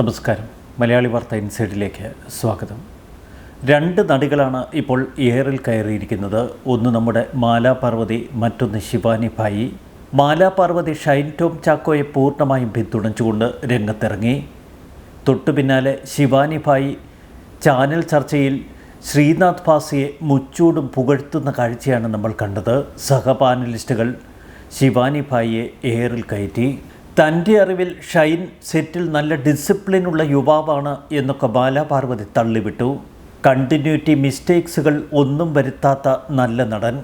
നമസ്കാരം. മലയാളി വാർത്ത ഇൻസൈഡിലേക്ക് സ്വാഗതം. രണ്ട് നടികളാണ് ഇപ്പോൾ എയറിൽ കയറിയിരിക്കുന്നത്. ഒന്ന് നമ്മുടെ മാലാ പാർവതി മറ്റൊന്ന് ശിവാനി ഭായി. മാലാ പാർവതി ഷൈൻ ടോം ചാക്കോയെ പൂർണമായും പിന്തുണച്ചുകൊണ്ട് രംഗത്തിറങ്ങി. തൊട്ടു പിന്നാലെ ശിവാനി ഭായി ചാനൽ ചർച്ചയിൽ ശ്രീനാഥ് ഭാസിയെ മുച്ചൂടും പുകഴ്ത്തുന്ന കാഴ്ചയാണ് നമ്മൾ കണ്ടത്. സഹപാനലിസ്റ്റുകൾ ശിവാനി ഭായിയെ എയറിൽ കയറ്റി. തന്റെ അറിവിൽ ഷൈൻ സെറ്റിൽ നല്ല ഡിസിപ്ലിനുള്ള യുവാവാണ് എന്നൊക്കെ ബാലാപാർവതി തള്ളിവിട്ടു. കണ്ടിന്യൂറ്റി മിസ്റ്റേക്സുകൾ ഒന്നും വരുത്താത്ത നല്ല നടൻ.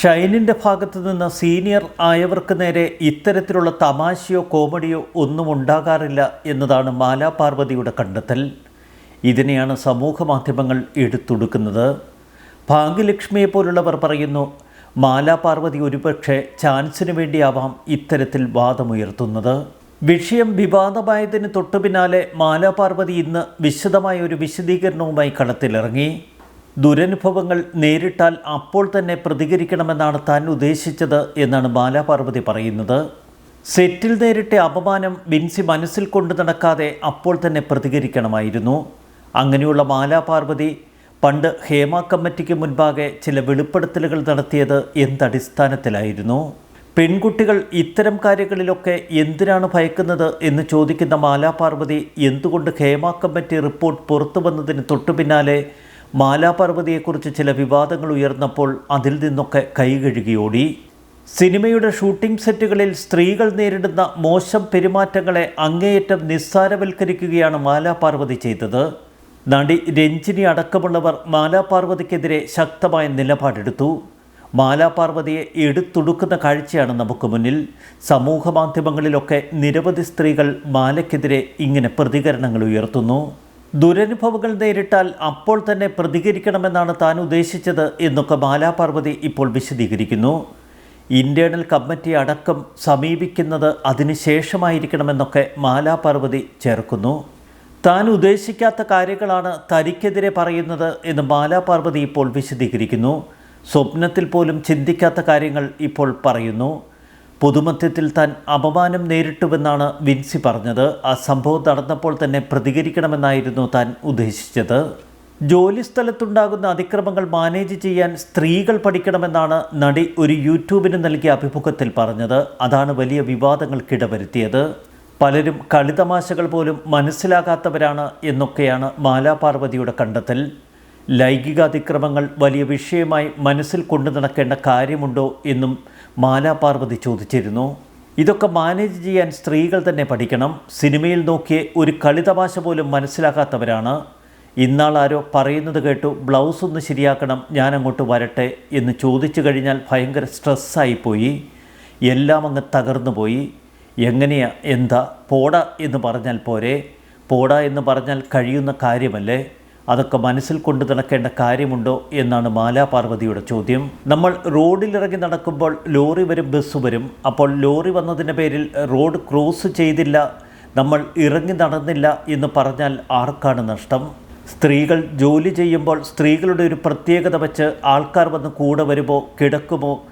ഷൈനിന്റെ ഭാഗത്തു നിന്ന് സീനിയർ ആയവർക്ക് നേരെ ഇത്തരത്തിലുള്ള തമാശയോ കോമഡിയോ ഒന്നും ഉണ്ടാകാറില്ല എന്നതാണ് മാലാപാർവതിയുടെ കണ്ടെത്തൽ. ഇതിനെയാണ് സമൂഹ മാധ്യമങ്ങൾ എടുത്തൊടുക്കുന്നത്. ഭാഗ്യലക്ഷ്മിയെ പോലുള്ളവർ പറയുന്നു മാലാപാർവതി ഒരുപക്ഷെ ചാൻസിന് വേണ്ടിയാവാം ഇത്തരത്തിൽ വാദമുയർത്തുന്നത്. വിഷയം വിവാദമായതിന് തൊട്ടു പിന്നാലെ മാലാപാർവതി ഇന്ന് വിശദമായ ഒരു വിശദീകരണവുമായി കളത്തിലിറങ്ങി. ദുരനുഭവങ്ങൾ നേരിട്ടാൽ അപ്പോൾ തന്നെ പ്രതികരിക്കണമെന്നാണ് താൻ ഉദ്ദേശിച്ചത് എന്നാണ് മാലാപാർവതി പറയുന്നത്. സെറ്റിൽ നേരിട്ട അപമാനം ബിൻസി മനസ്സിൽ കൊണ്ടു നടക്കാതെ അപ്പോൾ തന്നെ പ്രതികരിക്കണമായിരുന്നു. അങ്ങനെയുള്ള മാലാപാർവതി പണ്ട് ഹേമ കമ്മിറ്റിക്ക് മുൻപാകെ ചില വെളിപ്പെടുത്തലുകൾ നടത്തിയത് എന്തടിസ്ഥാനത്തിലായിരുന്നു? പെൺകുട്ടികൾ ഇത്തരം കാര്യങ്ങളിലൊക്കെ എന്തിനാണ് ഭയക്കുന്നത് എന്ന് ചോദിക്കുന്ന മാലാപാർവതി എന്തുകൊണ്ട് ഹേമ കമ്മിറ്റി റിപ്പോർട്ട് പുറത്തു വന്നതിന് തൊട്ടു പിന്നാലെ മാലാപാർവതിയെക്കുറിച്ച് ചില വിവാദങ്ങൾ ഉയർന്നപ്പോൾ അതിൽ നിന്നൊക്കെ കൈകഴുകിയോടി. സിനിമയുടെ ഷൂട്ടിംഗ് സെറ്റുകളിൽ സ്ത്രീകൾ നേരിടുന്ന മോശം പെരുമാറ്റങ്ങളെ അങ്ങേയറ്റം നിസ്സാരവൽക്കരിക്കുകയാണ് മാലാപാർവതി ചെയ്തത്. നടി രഞ്ജിനി അടക്കമുള്ളവർ മാലാപാർവതിക്കെതിരെ ശക്തമായ നിലപാടെടുത്തു. മാലാപാർവതിയെ എടുത്തുടുക്കുന്ന കാഴ്ചയാണ് നമുക്ക് മുന്നിൽ. സമൂഹ മാധ്യമങ്ങളിലൊക്കെ നിരവധി സ്ത്രീകൾ മാലയ്ക്കെതിരെ ഇങ്ങനെ പ്രതികരണങ്ങൾ ഉയർത്തുന്നു. ദുരനുഭവങ്ങൾ നേരിട്ടാൽ അപ്പോൾ തന്നെ പ്രതികരിക്കണമെന്നാണ് താൻ ഉദ്ദേശിച്ചത് എന്നൊക്കെ മാലാപാർവതി ഇപ്പോൾ വിശദീകരിക്കുന്നു. ഇന്റേണൽ കമ്മിറ്റി അടക്കം സമീപിക്കുന്നത് അതിനുശേഷമായിരിക്കണമെന്നൊക്കെ മാലാപാർവതി ചേർക്കുന്നു. താൻ ഉദ്ദേശിക്കാത്ത കാര്യങ്ങളാണ് തനിക്കെതിരെ പറയുന്നത് എന്ന് ബാലാപാർവതി ഇപ്പോൾ വിശദീകരിക്കുന്നു. സ്വപ്നത്തിൽ പോലും ചിന്തിക്കാത്ത കാര്യങ്ങൾ ഇപ്പോൾ പറയുന്നു. പൊതുമധ്യത്തിൽ താൻ അപമാനം നേരിട്ടുവെന്നാണ് വിൻസി പറഞ്ഞത്. ആ സംഭവം നടന്നപ്പോൾ തന്നെ പ്രതികരിക്കണമെന്നായിരുന്നു താൻ ഉദ്ദേശിച്ചത്. ജോലി സ്ഥലത്തുണ്ടാകുന്ന അതിക്രമങ്ങൾ മാനേജ് ചെയ്യാൻ സ്ത്രീകൾ പഠിക്കണമെന്നാണ് നടി ഒരു യൂട്യൂബിന് നൽകിയ അഭിമുഖത്തിൽ പറഞ്ഞത്. അതാണ് വലിയ വിവാദങ്ങൾക്കിടവരുത്തിയത്. പലരും കളിതമാശകൾ പോലും മനസ്സിലാകാത്തവരാണ് എന്നൊക്കെയാണ് മാലാപാർവതിയുടെ കണ്ടെത്തൽ. ലൈംഗിക അതിക്രമങ്ങൾ വലിയ വിഷയമായി മനസ്സിൽ കൊണ്ടു നടക്കേണ്ട കാര്യമുണ്ടോ എന്നും മാലാപാർവതി ചോദിച്ചിരുന്നു. ഇതൊക്കെ മാനേജ് ചെയ്യാൻ സ്ത്രീകൾ തന്നെ പഠിക്കണം. സിനിമയിൽ നോക്കിയ ഒരു കളിതമാശ പോലും മനസ്സിലാക്കാത്തവരാണ് ഇന്നാൾ ആരോ പറയുന്നത് കേട്ടു ബ്ലൗസ് ഒന്ന് ശരിയാക്കണം ഞാൻ അങ്ങോട്ട് വരട്ടെ എന്ന് ചോദിച്ചു കഴിഞ്ഞാൽ ഭയങ്കര സ്ട്രെസ്സായിപ്പോയി എല്ലാം അങ്ങ് തകർന്നു പോയി. എങ്ങനെയാ എന്താ പോട എന്ന് പറഞ്ഞാൽ പോരെ. പോട എന്ന് പറഞ്ഞാൽ കഴിയുന്ന കാര്യമല്ലേ. അതൊക്കെ മനസ്സിൽ കൊണ്ടു നടക്കേണ്ട കാര്യമുണ്ടോ എന്നാണ് മാലാ പാർവതിയുടെ ചോദ്യം. നമ്മൾ റോഡിലിറങ്ങി നടക്കുമ്പോൾ ലോറി വരും ബസ് വരും. അപ്പോൾ ലോറി വന്നതിന്റെ പേരിൽ റോഡ് ക്രോസ് ചെയ്തില്ല നമ്മൾ ഇറങ്ങി നടന്നില്ല എന്ന് പറഞ്ഞാൽ ആർക്കാണ് നഷ്ടം? സ്ത്രീകൾ ജോലി ചെയ്യുമ്പോൾ സ്ത്രീകളുടെ ഒരു പ്രത്യേകത വെച്ച് ആൾക്കാർ വന്ന് കൂടെ വരുമോ കിടക്കുമോ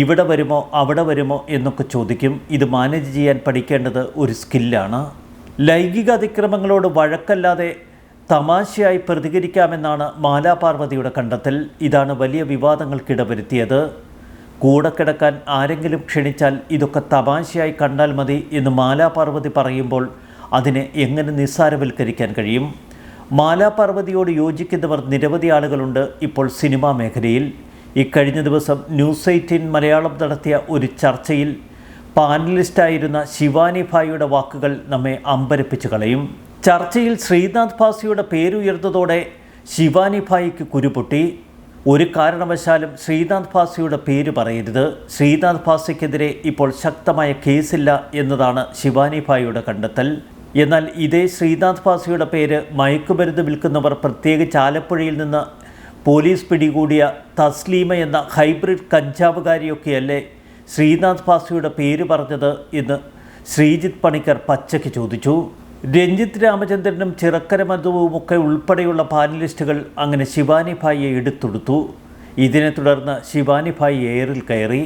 ഇവിടെ വരുമോ അവിടെ വരുമോ എന്നൊക്കെ ചോദിക്കും. ഇത് മാനേജ് ചെയ്യാൻ പഠിക്കേണ്ടത് ഒരു സ്കില്ലാണ് ലൈംഗിക അതിക്രമങ്ങളോട് വഴക്കല്ലാതെ തമാശയായി പ്രതികരിക്കാമെന്നാണ് മാലാപാർവതിയുടെ കണ്ടെത്തൽ. ഇതാണ് വലിയ വിവാദങ്ങൾക്കിടവരുത്തിയത് കൂടെ കിടക്കാൻ ആരെങ്കിലും ക്ഷണിച്ചാൽ ഇതൊക്കെ തമാശയായി കണ്ടാൽ മതി എന്ന് മാലാപാർവതി പറയുമ്പോൾ അതിനെ എങ്ങനെ നിസ്സാരവൽക്കരിക്കാൻ കഴിയും? മാലാപാർവതിയോട് യോജിക്കുന്നവർ നിരവധി ആളുകളുണ്ട് ഇപ്പോൾ സിനിമാ മേഖലയിൽ. ഇക്കഴിഞ്ഞ ദിവസം ന്യൂസ് എയ്റ്റീൻ മലയാളം നടത്തിയ ഒരു ചർച്ചയിൽ പാനലിസ്റ്റായിരുന്ന ശിവാനി ഭായിയുടെ വാക്കുകൾ നമ്മെ അമ്പരപ്പിച്ചു കളയും. ചർച്ചയിൽ ശ്രീനാഥ് ഭാസിയുടെ പേരുയർന്നതോടെ ശിവാനി ഭായിക്ക് കുരുപൊട്ടി. ഒരു കാരണവശാലും ശ്രീനാഥ് ഭാസിയുടെ പേര് പറയരുത്. ശ്രീനാഥ് ഭാസിക്കെതിരെ ഇപ്പോൾ ശക്തമായ കേസില്ല എന്നതാണ് ശിവാനി ഭായിയുടെ കണ്ടെത്തൽ. എന്നാൽ ഇതേ ശ്രീനാഥ് ഭാസിയുടെ പേര് മയക്കുമരുന്ന് വിൽക്കുന്നവർ പ്രത്യേകിച്ച് ആലപ്പുഴയിൽ നിന്ന് പോലീസ് പിടികൂടിയ തസ്ലീമ എന്ന ഹൈബ്രിഡ് കഞ്ചാവുകാരിയൊക്കെയല്ലേ ശ്രീനാഥ് ഭാസിയുടെ പേര് പറഞ്ഞത് എന്ന് ശ്രീജിത്ത് പണിക്കർ പച്ചയ്ക്ക് ചോദിച്ചു. രഞ്ജിത്ത് രാമചന്ദ്രനും ചിറക്കര മധുവുമൊക്കെ ഉൾപ്പെടെയുള്ള പാനലിസ്റ്റുകൾ അങ്ങനെ ശിവാനി ഭായിയെ എടുത്തെടുത്തു. ഇതിനെ തുടർന്ന് ശിവാനി ഭായി എയറിൽ കയറി.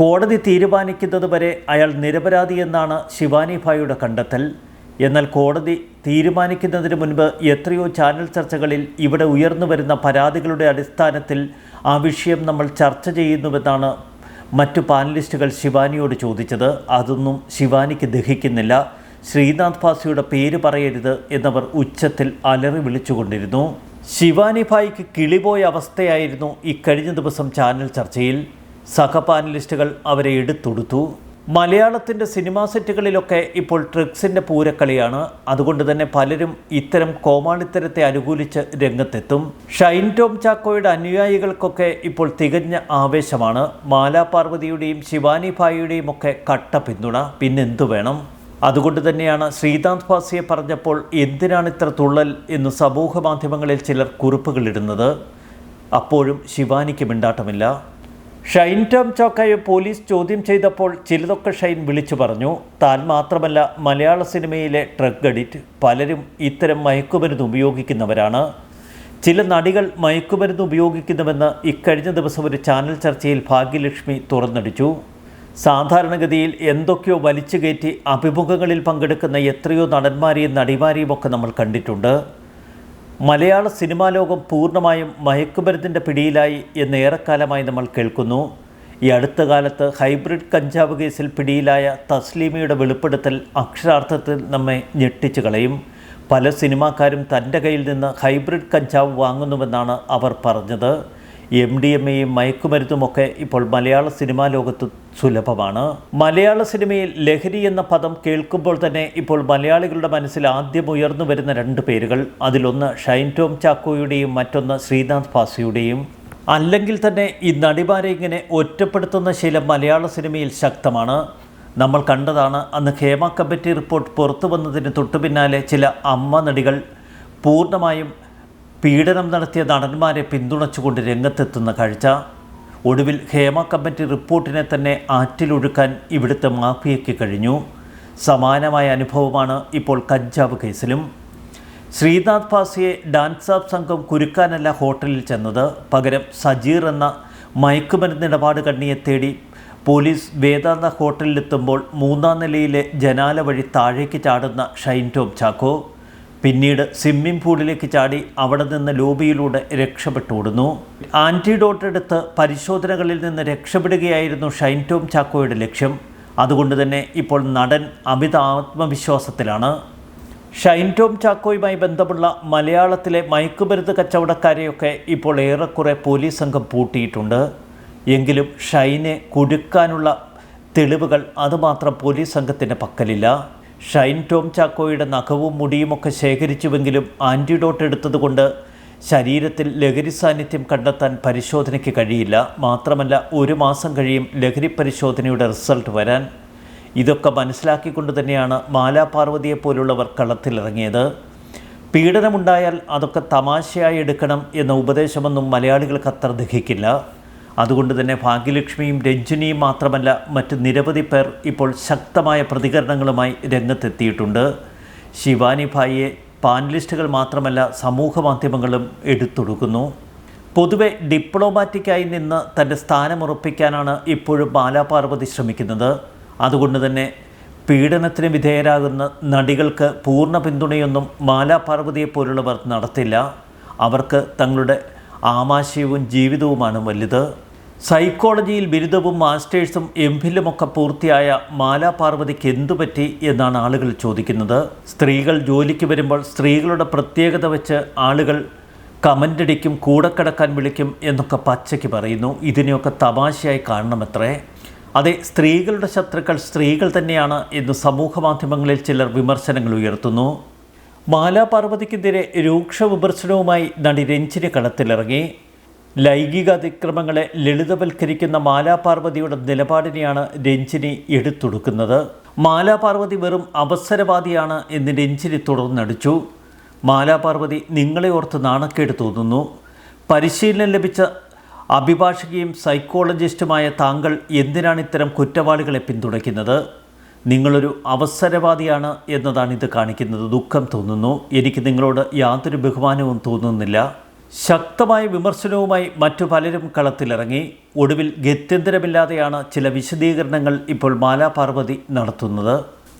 കോടതി തീരുമാനിക്കുന്നത് വരെ അയാൾ നിരപരാധിയെന്നാണ് ശിവാനി ഭായിയുടെ കണ്ടെത്തൽ. എന്നാൽ കോടതി തീരുമാനിക്കുന്നതിന് മുൻപ് എത്രയോ ചാനൽ ചർച്ചകളിൽ ഇവിടെ ഉയർന്നു വരുന്ന പരാതികളുടെ അടിസ്ഥാനത്തിൽ ആ വിഷയം നമ്മൾ ചർച്ച ചെയ്യുന്നുവെന്നാണ് മറ്റു പാനലിസ്റ്റുകൾ ശിവാനിയോട് ചോദിച്ചത്. അതൊന്നും ശിവാനിക്ക് ദഹിക്കുന്നില്ല. ശ്രീനാഥ് ഭാസിയുടെ പേര് പറയരുത് എന്നവർ ഉച്ചത്തിൽ അലറി വിളിച്ചുകൊണ്ടിരുന്നു. ശിവാനി ഭായിക്ക് കിളിപോയ അവസ്ഥയായിരുന്നു ഇക്കഴിഞ്ഞ ദിവസം ചാനൽ ചർച്ചയിൽ. സഹ പാനലിസ്റ്റുകൾ അവരെ എടുത്തൊടുത്തു. മലയാളത്തിന്റെ സിനിമാ സെറ്റുകളിലൊക്കെ ഇപ്പോൾ ട്രിക്സിന്റെ പൂരക്കളിയാണ്. അതുകൊണ്ട് തന്നെ പലരും ഇത്തരം കോമാളിത്തരത്തെ അനുകൂലിച്ച് രംഗത്തെത്തും. ഷൈൻ ടോം ചാക്കോയുടെ അനുയായികൾക്കൊക്കെ ഇപ്പോൾ തികഞ്ഞ ആവേശമാണ്. മാലാ പാർവതിയുടെയും ശിവാനി ഭായിയുടെയും ഒക്കെ കട്ട പിന്തുണ. പിന്നെന്തു വേണം? അതുകൊണ്ട് തന്നെയാണ് ശ്രീകാന്ത് ഭാസിയെ പറഞ്ഞപ്പോൾ എന്തിനാണ് ഇത്ര തുള്ളൽ എന്ന് സമൂഹ മാധ്യമങ്ങളിൽ ചിലർ കുറിപ്പുകളിടുന്നത് അപ്പോഴും ശിവാനിക്ക് മിണ്ടാട്ടമില്ല. ഷൈൻ ടോം ചോക്കയെ പോലീസ് ചോദ്യം ചെയ്തപ്പോൾ ചിലതൊക്കെ ഷൈൻ വിളിച്ചു പറഞ്ഞു. താൻ മാത്രമല്ല മലയാള സിനിമയിലെ ഡ്രഗ് അഡിറ്റ് പലരും ഇത്തരം മയക്കുമരുന്ന് ഉപയോഗിക്കുന്നവരാണ്. ചില നടികൾ മയക്കുമരുന്ന് ഉപയോഗിക്കുന്നുവെന്ന് ഇക്കഴിഞ്ഞ ദിവസം ഒരു ചാനൽ ചർച്ചയിൽ ഭാഗ്യലക്ഷ്മി തുറന്നടിച്ചു. സാധാരണഗതിയിൽ എന്തൊക്കെയോ വലിച്ചു കയറ്റി അഭിമുഖങ്ങളിൽ പങ്കെടുക്കുന്ന എത്രയോ നടന്മാരെയും നടിമാരെയും ഒക്കെ നമ്മൾ കണ്ടിട്ടുണ്ട്. മലയാള സിനിമാ ലോകം പൂർണമായും മയക്കുമരുന്നിന്റെ പിടിയിലായി എന്ന് ഏറെക്കാലമായി നമ്മൾ കേൾക്കുന്നു. ഈ അടുത്ത കാലത്ത് ഹൈബ്രിഡ് കഞ്ചാവ് കേസിൽ പിടിയിലായ തസ്ലീമയുടെ വെളിപ്പെടുത്തൽ അക്ഷരാർത്ഥത്തിൽ നമ്മെ ഞെട്ടിച്ചു കളയും. പല സിനിമാക്കാരും തന്റെ കയ്യിൽ നിന്ന് ഹൈബ്രിഡ് കഞ്ചാവ് വാങ്ങുന്നുവെന്നാണ് അവർ പറഞ്ഞത്. എം ഡി എം എയും മയക്കുമരുന്നുമൊക്കെ ഇപ്പോൾ മലയാള സിനിമാ ലോകത്ത് സുലഭമാണ്. മലയാള സിനിമയിൽ ലഹരി എന്ന പദം കേൾക്കുമ്പോൾ തന്നെ ഇപ്പോൾ മലയാളികളുടെ മനസ്സിൽ ആദ്യം ഉയർന്നു വരുന്ന രണ്ട് പേരുകൾ. അതിലൊന്ന് ഷൈൻ ടോം ചാക്കോയുടെയും മറ്റൊന്ന് ശ്രീനാഥ് ഭാസിയുടെയും അല്ലെങ്കിൽ തന്നെ ഈ നടിമാരെ ഇങ്ങനെ ഒറ്റപ്പെടുത്തുന്ന ശീലം മലയാള സിനിമയിൽ ശക്തമാണ്. നമ്മൾ കണ്ടതാണ് അന്ന് ഹേമ കമ്മിറ്റി റിപ്പോർട്ട് പുറത്തു വന്നതിന് തൊട്ടു പിന്നാലെ ചില അമ്മ നടികൾ പൂർണമായും പീഡനം നടത്തിയ നടന്മാരെ പിന്തുണച്ചുകൊണ്ട് രംഗത്തെത്തുന്ന കാഴ്ച. ഒടുവിൽ ഹേമ കമ്മിറ്റി റിപ്പോർട്ടിനെ തന്നെ ആറ്റിലൊഴുക്കാൻ ഇവിടുത്തെ മാഫിയയ്ക്ക് കഴിഞ്ഞു. സമാനമായ അനുഭവമാണ് ഇപ്പോൾ കഞ്ചാവ് കേസിലും. ശ്രീനാഥ് ഭാസിയെ ഡാൻസ് ആപ്പ് സംഘം കുരുക്കാനല്ല ഹോട്ടലിൽ ചെന്നത്. പകരം സജീർ എന്ന മയക്കുമരുന്ന് ഇടപാട് കണ്ണിയെ തേടി പോലീസ് വേദാന്ത ഹോട്ടലിലെത്തുമ്പോൾ മൂന്നാം നിലയിലെ ജനാല വഴി താഴേക്ക് ചാടുന്ന ഷൈൻ ടോം ചാക്കോ പിന്നീട് സ്വിമ്മിംഗ് പൂളിലേക്ക് ചാടി അവിടെ നിന്ന് ലോബിയിലൂടെ രക്ഷപ്പെട്ടോടുന്നു ആന്റിഡോട്ട് എടുത്ത് പരിശോധനകളിൽ നിന്ന് രക്ഷപ്പെടുകയായിരുന്നു ഷൈൻ ടോം ചാക്കോയുടെ ലക്ഷ്യം. അതുകൊണ്ട് തന്നെ ഇപ്പോൾ നടൻ അമിത ആത്മവിശ്വാസത്തിലാണ്. ഷൈൻ ടോം ചാക്കോയുമായി ബന്ധമുള്ള മലയാളത്തിലെ മയക്കുമരുന്ന് കച്ചവടക്കാരെയൊക്കെ ഇപ്പോൾ ഏറെക്കുറെ പോലീസ് സംഘം പൂട്ടിയിട്ടുണ്ട്. എങ്കിലും ഷൈനെ കുടുക്കാനുള്ള തെളിവുകൾ അതുമാത്രം പോലീസ് സംഘത്തിന്റെ പക്കലില്ല. ഷൈൻ ടോം ചാക്കോയുടെ നഖവും മുടിയുമൊക്കെ ശേഖരിച്ചുവെങ്കിലും ആന്റിഡോട്ട് എടുത്തതുകൊണ്ട് ശരീരത്തിൽ ലഹരി സാന്നിധ്യം കണ്ടെത്താൻ പരിശോധനയ്ക്ക് കഴിയില്ല. മാത്രമല്ല ഒരു മാസം കഴിയും ലഹരി പരിശോധനയുടെ റിസൾട്ട് വരാൻ. ഇതൊക്കെ മനസ്സിലാക്കിക്കൊണ്ട് തന്നെയാണ് മാലാ പാർവതിയെ കളത്തിലിറങ്ങിയത്. പീഡനമുണ്ടായാൽ അതൊക്കെ തമാശയായി എടുക്കണം എന്ന ഉപദേശമൊന്നും മലയാളികൾക്ക് അത്ര ദഹിക്കില്ല. അതുകൊണ്ട് തന്നെ ഭാഗ്യലക്ഷ്മിയും രഞ്ജിനിയും മാത്രമല്ല മറ്റ് നിരവധി പേർ ഇപ്പോൾ ശക്തമായ പ്രതികരണങ്ങളുമായി രംഗത്തെത്തിയിട്ടുണ്ട്. ശിവാനി ഭായിയെ പാനലിസ്റ്റുകൾ മാത്രമല്ല സമൂഹ മാധ്യമങ്ങളും എടുത്തൊടുക്കുന്നു. പൊതുവെ ഡിപ്ലോമാറ്റിക്കായി നിന്ന് തന്റെ സ്ഥാനമുറപ്പിക്കാനാണ് ഇപ്പോഴും ബാലാപാർവതി ശ്രമിക്കുന്നത്. അതുകൊണ്ട് തന്നെ പീഡനത്തിന് വിധേയരാകുന്ന നടികൾക്ക് പൂർണ പിന്തുണയൊന്നും മാലാപാർവതിയെ പോലുള്ളവർ നടത്തില്ല. അവർക്ക് തങ്ങളുടെ ആമാശയവും ജീവിതവുമാണ് വലുത്. സൈക്കോളജിയിൽ ബിരുദവും മാസ്റ്റേഴ്സും എം ഫില്ലുമൊക്കെ പൂർത്തിയായ മാലാ പാർവതിക്ക് എന്തു പറ്റി എന്നാണ് ആളുകൾ ചോദിക്കുന്നത്. സ്ത്രീകൾ ജോലിക്ക് വരുമ്പോൾ സ്ത്രീകളുടെ പ്രത്യേകത വെച്ച് ആളുകൾ കമന്റടിക്കും കൂടെ കിടക്കാൻ വിളിക്കും എന്നൊക്കെ പച്ചയ്ക്ക് പറയുന്നു. ഇതിനെയൊക്കെ തമാശയായി കാണണമത്രേ. അതെ സ്ത്രീകളുടെ ശത്രുക്കൾ സ്ത്രീകൾ തന്നെയാണ് എന്ന് സമൂഹ മാധ്യമങ്ങളിൽ ചിലർ വിമർശനങ്ങൾ ഉയർത്തുന്നു. മാലാ പാർവതിക്കെതിരെ രൂക്ഷ വിമർശനവുമായി നടി രഞ്ജിനി കളത്തിലിറങ്ങി. ലൈംഗിക അതിക്രമങ്ങളെ ലളിതവൽക്കരിക്കുന്ന മാലാപാർവതിയുടെ നിലപാടിനെയാണ് രഞ്ജിനി എടുത്തൊടുക്കുന്നത്. മാലാപാർവതി വെറും അവസരവാദിയാണ് എന്ന് രഞ്ജിനി തുടർന്നടിച്ചു. മാലാപാർവതി നിങ്ങളെ ഓർത്ത് നാണക്കേട് തോന്നുന്നു. പരിശീലനം ലഭിച്ച അഭിഭാഷകയും സൈക്കോളജിസ്റ്റുമായ താങ്കൾ എന്തിനാണ് ഇത്തരം കുറ്റവാളികളെ പിന്തുണയ്ക്കുന്നത്? നിങ്ങളൊരു അവസരവാദിയാണ് എന്നതാണ് ഇത് കാണിക്കുന്നത്. ദുഃഖം തോന്നുന്നു. എനിക്ക് നിങ്ങളോട് യാതൊരു ബഹുമാനവും തോന്നുന്നില്ല. ശക്തമായ വിമർശനവുമായി മറ്റു പലരും കളത്തിലിറങ്ങി. ഒടുവിൽ ഗത്യന്തരമില്ലാതെയാണ് ചില വിശദീകരണങ്ങൾ ഇപ്പോൾ മാലാ പാർവതി നടത്തുന്നത്.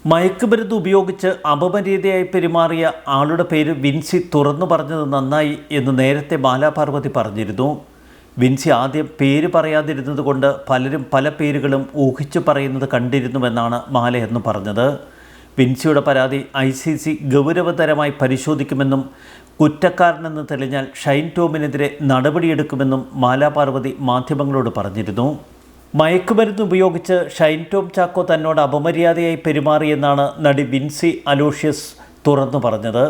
മയക്കുമരുന്ന് ഉപയോഗിച്ച് അപമര്യാദയായി പെരുമാറിയ ആളുടെ പേര് വിൻസി തുറന്നു പറഞ്ഞത് നന്നായി എന്ന് നേരത്തെ മാലാപാർവതി പറഞ്ഞിരുന്നു. വിൻസി ആദ്യം പേര് പറയാതിരുന്നത് കൊണ്ട് പലരും പല പേരുകളും ഊഹിച്ചു പറയുന്നത് കണ്ടിരുന്നുവെന്നാണ് മാല എന്ന് പറഞ്ഞത്. വിൻസിയുടെ പരാതി ഐ സി സി ഗൗരവതരമായി പരിശോധിക്കുമെന്നും കുറ്റക്കാരനെന്ന് തെളിഞ്ഞാൽ ഷൈൻ ടോമിനെതിരെ നടപടിയെടുക്കുമെന്നും മാലാപാർവതി മാധ്യമങ്ങളോട് പറഞ്ഞിരുന്നു. മയക്കുമരുന്ന് ഉപയോഗിച്ച് ഷൈൻ ടോം ചാക്കോ തന്നോട് അപമര്യാദയായി പെരുമാറിയെന്നാണ് നടി വിൻസി അലോഷ്യസ് തുറന്നു പറഞ്ഞത്.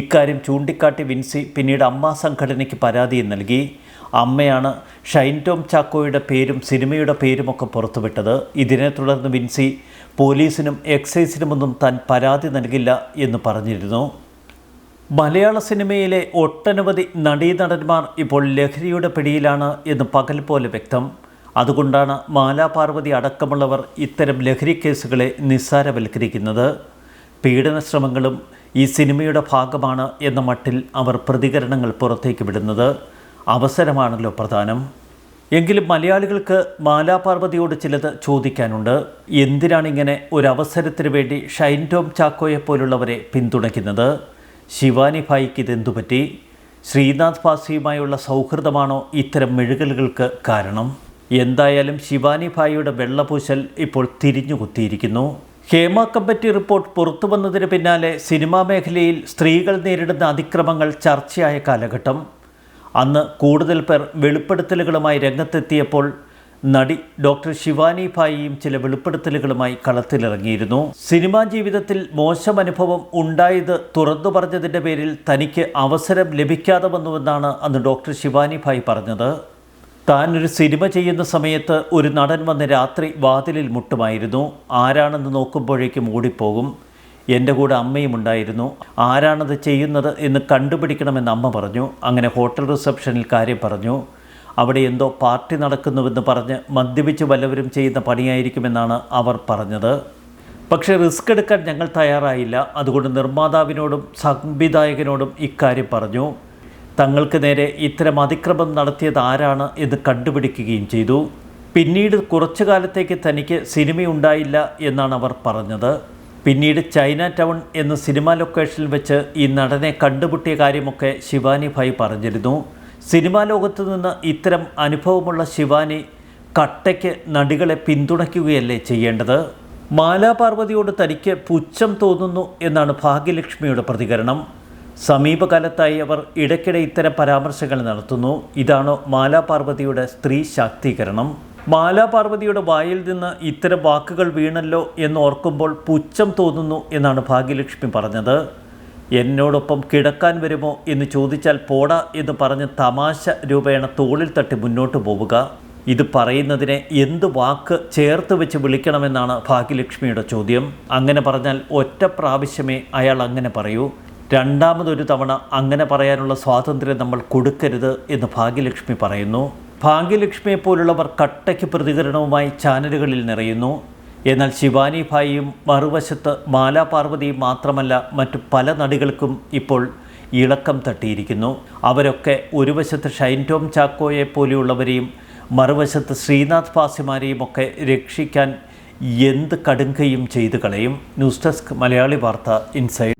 ഇക്കാര്യം ചൂണ്ടിക്കാട്ടി വിൻസി പിന്നീട് അമ്മ സംഘടനയ്ക്ക് പരാതിയും നൽകി. അമ്മയാണ് ഷൈൻ ടോം ചാക്കോയുടെ പേരും സിനിമയുടെ പേരുമൊക്കെ പുറത്തുവിട്ടത്. ഇതിനെ തുടർന്ന് വിൻസി പോലീസിനും എക്സൈസിനുമൊന്നും താൻ പരാതി നൽകില്ല എന്ന് പറഞ്ഞിരുന്നു. മലയാള സിനിമയിലെ ഒട്ടനവധി നടീനടന്മാർ ഇപ്പോൾ ലഹരിയുടെ പിടിയിലാണ് എന്ന് പകൽ പോലെ വ്യക്തം. അതുകൊണ്ടാണ് മാലാപാർവതി അടക്കമുള്ളവർ ഇത്തരം ലഹരി കേസുകളെ നിസ്സാരവൽക്കരിക്കുന്നത്. പീഡന ശ്രമങ്ങളും ഈ സിനിമയുടെ ഭാഗമാണ് എന്ന മട്ടിൽ അവർ പ്രതികരണങ്ങൾ പുറത്തേക്ക് വിടുന്നത്. അവസരമാണല്ലോ പ്രധാനം. എങ്കിലും മലയാളികൾക്ക് മാലാപാർവതിയോട് ചിലത് ചോദിക്കാനുണ്ട്. എന്തിനാണിങ്ങനെ ഒരവസരത്തിന് വേണ്ടി ഷൈൻ ടോം ചാക്കോയെപ്പോലുള്ളവരെ പിന്തുണയ്ക്കുന്നത്? ശിവാനി ഭായിക്ക് ഇതെന്തു പറ്റി? ശ്രീനാഥ് ഭാസിയുമായുള്ള സൗഹൃദമാണോ ഇത്തരം മെഴുകലുകൾക്ക് കാരണം? എന്തായാലും ശിവാനി ഭായിയുടെ വെള്ളപൂശൽ ഇപ്പോൾ തിരിഞ്ഞുകുത്തിയിരിക്കുന്നു ഹേമ കമ്പറ്റി റിപ്പോർട്ട് പുറത്തു വന്നതിന് പിന്നാലെ സിനിമാ മേഖലയിൽ സ്ത്രീകൾ നേരിടുന്ന അതിക്രമങ്ങൾ ചർച്ചയായ കാലഘട്ടം. അന്ന് കൂടുതൽ പേർ വെളിപ്പെടുത്തലുകളുമായി രംഗത്തെത്തിയപ്പോൾ നടി ഡോക്ടർ ശിവാനി ഭായിയും ചില വെളിപ്പെടുത്തലുകളുമായി കളത്തിലിറങ്ങിയിരുന്നു. സിനിമാ ജീവിതത്തിൽ മോശം അനുഭവം ഉണ്ടായത് തുറന്നു പറഞ്ഞതിന്റെ പേരിൽ തനിക്ക് അവസരം ലഭിക്കാതെ വന്നുവെന്നാണ് അന്ന് ഡോക്ടർ ശിവാനി ഭായി പറഞ്ഞത്. താൻ ഒരു സിനിമ ചെയ്യുന്ന സമയത്ത് ഒരു നടൻ വന്ന് രാത്രി വാതിലിൽ മുട്ടുമായിരുന്നു. ആരാണെന്ന് നോക്കുമ്പോഴേക്കും ഓടിപ്പോകും. എന്റെ കൂടെ അമ്മയും ഉണ്ടായിരുന്നു. ആരാണത് ചെയ്യുന്നത് എന്ന് കണ്ടുപിടിക്കണമെന്ന് അമ്മ പറഞ്ഞു. അങ്ങനെ ഹോട്ടൽ റിസപ്ഷനിൽ കാര്യം പറഞ്ഞു. അവിടെ എന്തോ പാർട്ടി നടക്കുന്നുവെന്ന് പറഞ്ഞ് മദ്യപിച്ച് വല്ലവരും ചെയ്യുന്ന പണിയായിരിക്കുമെന്നാണ് അവർ പറഞ്ഞത്. പക്ഷേ റിസ്ക് എടുക്കാൻ ഞങ്ങൾ തയ്യാറായില്ല. അതുകൊണ്ട് നിർമ്മാതാവിനോടും സംവിധായകനോടും ഇക്കാര്യം പറഞ്ഞു. തങ്ങൾക്ക് നേരെ ഇത്തരം അതിക്രമം നടത്തിയത് ആരാണ് എന്ന് കണ്ടുപിടിക്കുകയും ചെയ്തു. പിന്നീട് കുറച്ചു കാലത്തേക്ക് തനിക്ക് സിനിമയുണ്ടായില്ല എന്നാണ് അവർ പറഞ്ഞത്. പിന്നീട് ചൈന ടൗൺ എന്ന സിനിമാ ലൊക്കേഷനിൽ വെച്ച് ഈ നടനെ കണ്ടുമുട്ടിയ കാര്യമൊക്കെ ശിവാനി ഭായ് പറഞ്ഞിരുന്നു. സിനിമാ ലോകത്തു നിന്ന് ഇത്തരം അനുഭവമുള്ള ശിവാനി കട്ടയ്ക്ക് നടികളെ പിന്തുണയ്ക്കുകയല്ലേ ചെയ്യേണ്ടത്? മാലാപാർവതിയോട് തനിക്ക് പുച്ഛം തോന്നുന്നു എന്നാണ് ഭാഗ്യലക്ഷ്മിയുടെ പ്രതികരണം. സമീപകാലത്തായി അവർ ഇടയ്ക്കിടെ ഇത്തരം പരാമർശങ്ങൾ നടത്തുന്നു. ഇതാണോ മാലാപാർവതിയുടെ സ്ത്രീ ശാക്തീകരണം. മാലാപാർവതിയുടെ വായിൽ നിന്ന് ഇത്തരം വാക്കുകൾ വീണല്ലോ എന്ന് ഓർക്കുമ്പോൾ പുച്ഛം തോന്നുന്നു എന്നാണ് ഭാഗ്യലക്ഷ്മി പറഞ്ഞത്. എന്നോടൊപ്പം കിടക്കാൻ വരുമോ എന്ന് ചോദിച്ചാൽ പോടാ എന്ന് പറഞ്ഞ് തമാശ രൂപേണ തോളിൽ തട്ടി മുന്നോട്ട് പോവുക. ഇത് പറയുന്നതിനെ എന്ത് വാക്ക് ചേർത്ത് വെച്ച് വിളിക്കണമെന്നാണ് ഭാഗ്യലക്ഷ്മിയുടെ ചോദ്യം. അങ്ങനെ പറഞ്ഞാൽ ഒറ്റ പ്രാവശ്യമേ അയാൾ അങ്ങനെ പറയൂ. രണ്ടാമതൊരു തവണ അങ്ങനെ പറയാനുള്ള സ്വാതന്ത്ര്യം നമ്മൾ കൊടുക്കരുത് എന്ന് ഭാഗ്യലക്ഷ്മി പറയുന്നു. ഭാഗ്യലക്ഷ്മിയെ പോലുള്ളവർ കട്ടയ്ക്ക് പ്രതികരണവുമായി ചാനലുകളിൽ നിറയുന്നു. എന്നാൽ ശിവാനി ഭായിയും മറുവശത്ത് മാലാപാർവതിയും മാത്രമല്ല മറ്റു പല നടികൾക്കും ഇപ്പോൾ ഇളക്കം തട്ടിയിരിക്കുന്നു. അവരൊക്കെ ഒരു വശത്ത് ഷൈൻ ടോം ചാക്കോയെ പോലെയുള്ളവരെയും മറുവശത്ത് ശ്രീനാഥ് പാസിമാരെയും ഒക്കെ രക്ഷിക്കാൻ എന്ത് കടുങ്കയും ചെയ്തു കളയും. ന്യൂസ് ഡെസ്ക് മലയാളി വാർത്ത ഇൻസൈഡ്.